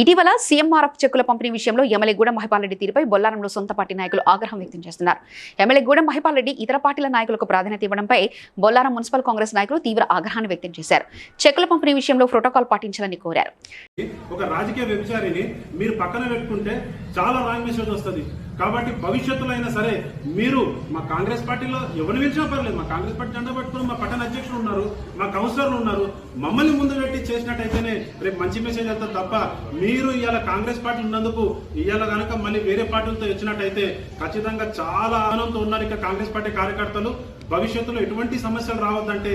ఇటీవల సీఎంఆర్ఎఫ్ చెక్కుల పంపిణీ విషయంలో ఎమ్మెల్యేగూడెం మహిపాల్ రెడ్డి తీరుపై బొల్లారంలో సొంత పార్టీ నాయకులు ఆగ్రహం వ్యక్తం చేస్తున్నారు. ఎమ్మెల్యేగూడెం మహిపాల్ రెడ్డి ఇతర పార్టీల నాయకులకు ప్రాధాన్యత ఇవ్వడంపై బొల్లారం మున్సిపల్ కాంగ్రెస్ నాయకులు తీవ్ర ఆగ్రహాన్ని వ్యక్తం చేశారు. చెక్కుల పంపిణీ విషయంలో ప్రోటోకాల్ పాటించాలని కోరారు. ఒక రాజకీయ వ్యభిచారిని మీరు పక్కన పెట్టుకుంటే చాలా రాంగ్ మెసేజ్ వస్తుంది. కాబట్టి భవిష్యత్తులో అయినా సరే మీరు మా కాంగ్రెస్ పార్టీలో ఎవరు పిలిచినా పర్లేదు. మా కాంగ్రెస్ పార్టీ జెండా పట్టుకుని మా పట్టణ కౌన్సిలర్లు ఉన్నారు. మమ్మల్ని ముందు పెట్టి చేసినట్టయితేనే రేపు మంచి మెసేజ్ వెళ్తుంది తప్ప మీరు ఇవాళ కాంగ్రెస్ పార్టీ ఉన్నందుకు ఇవాళ కనుక మళ్ళీ వేరే పార్టీలతో వచ్చినట్టయితే ఖచ్చితంగా చాలా ఆనందంతో ఉన్నారు ఇక కాంగ్రెస్ పార్టీ కార్యకర్తలు. భవిష్యత్తులో ఎటువంటి సమస్యలు రావద్దంటే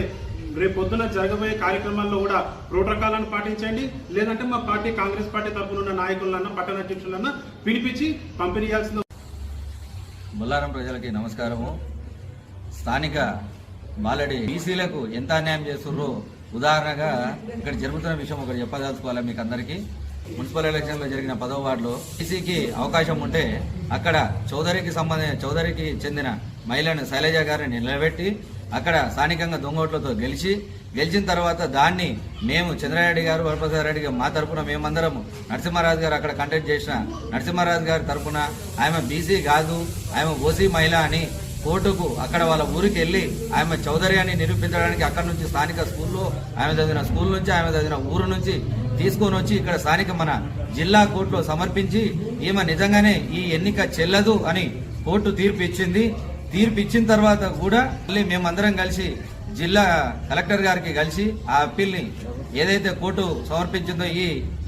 రేపు పొద్దున జరగబోయే కార్యక్రమాల్లో కూడా ప్రోటోకాలను పాటించండి. లేదంటే మా పార్టీ కాంగ్రెస్ పార్టీ తరఫున ఉన్న నాయకులన్నా పట్టణ అధ్యక్షులన్నా పిలిపించి పంపిణీ చేయాల్సిన బొల్లారం ప్రజలకి నమస్కారము. స్థానిక బాలడి బీసీలకు ఎంత అన్యాయం చేస్తుర్రో ఉదాహరణగా ఇక్కడ జరుగుతున్న విషయం ఒకటి చెప్పదలుచుకోవాలి మీకు అందరికీ. మున్సిపల్ ఎలక్షన్లో జరిగిన పదవ వార్డులో బీసీకి అవకాశం ఉంటే అక్కడ చౌదరికి సంబంధించిన చౌదరికి చెందిన మహిళను శైలజ గారిని నిలబెట్టి అక్కడ స్థానికంగా దొంగోట్లతో గెలిచి గెలిచిన తర్వాత దాన్ని మేము చంద్రారెడ్డి గారు వరప్రసాద్ రెడ్డి గారు మా తరపున మేమందరం నరసింహారాజు గారు అక్కడ కంటెక్ట్ చేసిన నరసింహారాజు గారి తరఫున ఆమె బీసీ కాదు ఆమె ఓసీ మహిళ అని కోర్టుకు అక్కడ వాళ్ళ ఊరికి వెళ్ళి ఆమె చౌదరి అని నిరూపించడానికి అక్కడ నుంచి స్థానిక స్కూల్లో ఆమె చదివిన స్కూల్ నుంచి ఆమె చదివిన ఊరు నుంచి తీసుకొని వచ్చి ఇక్కడ స్థానిక మన జిల్లా కోర్టులో సమర్పించి ఈమె నిజంగానే ఈ ఎన్నిక చెల్లదు అని కోర్టు తీర్పు ఇచ్చింది. తీర్పు ఇచ్చిన తర్వాత కూడా మళ్ళీ మేమందరం కలిసి జిల్లా కలెక్టర్ గారికి కలిసి ఆ అప్పీల్ని ఏదైతే కోర్టు సమర్పించిందో ఈ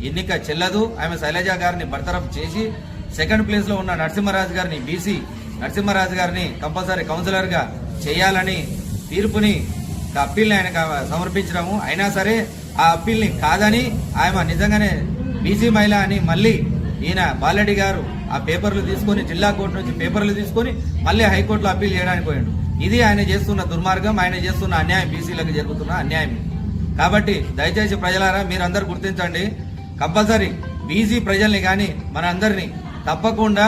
ఎన్నిక చెల్లదు. ఆమె శైలజ గారిని బర్తరఫ్ చేసి సెకండ్ ప్లేస్లో ఉన్న నరసింహరాజు గారిని బీసీ నరసింహరాజు గారిని కంపల్సరీ కౌన్సిలర్గా చేయాలని తీర్పుని అప్పీల్ని ఆయన సమర్పించడము. అయినా సరే ఆ అప్పీల్ని కాదని ఆయన నిజంగానే బీసీ మహిళ అని మళ్ళీ ఈయన బాలరెడ్డి గారు ఆ పేపర్లు తీసుకొని జిల్లా కోర్టు నుంచి పేపర్లు తీసుకొని మళ్ళీ హైకోర్టులో అప్పీల్ చేయడానికి పోయాడు. ఇది ఆయన చేస్తున్న దుర్మార్గం ఆయన చేస్తున్న అన్యాయం బీసీలకు జరుగుతున్న అన్యాయం. కాబట్టి దయచేసి ప్రజలారా మీరందరూ గుర్తించండి. కంపల్సరీ బీసీ ప్రజల్ని కానీ మనందరినీ తప్పకుండా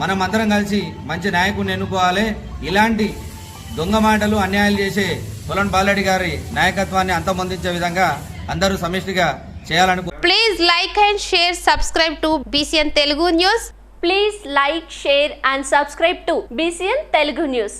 మనం అందరం కలిసి మంచి నాయకుడిని ఎన్నుకోవాలి. ఇలాంటి దొంగ మాటలు అన్యాయాలు చేసే పులన్ బాలరెడ్డి గారి నాయకత్వాన్ని అంతమొందించే విధంగా అందరూ సమిష్టిగా చేయాలనుకుంటున్నారు please like and share subscribe to BCN Telugu news please like share and subscribe to BCN Telugu news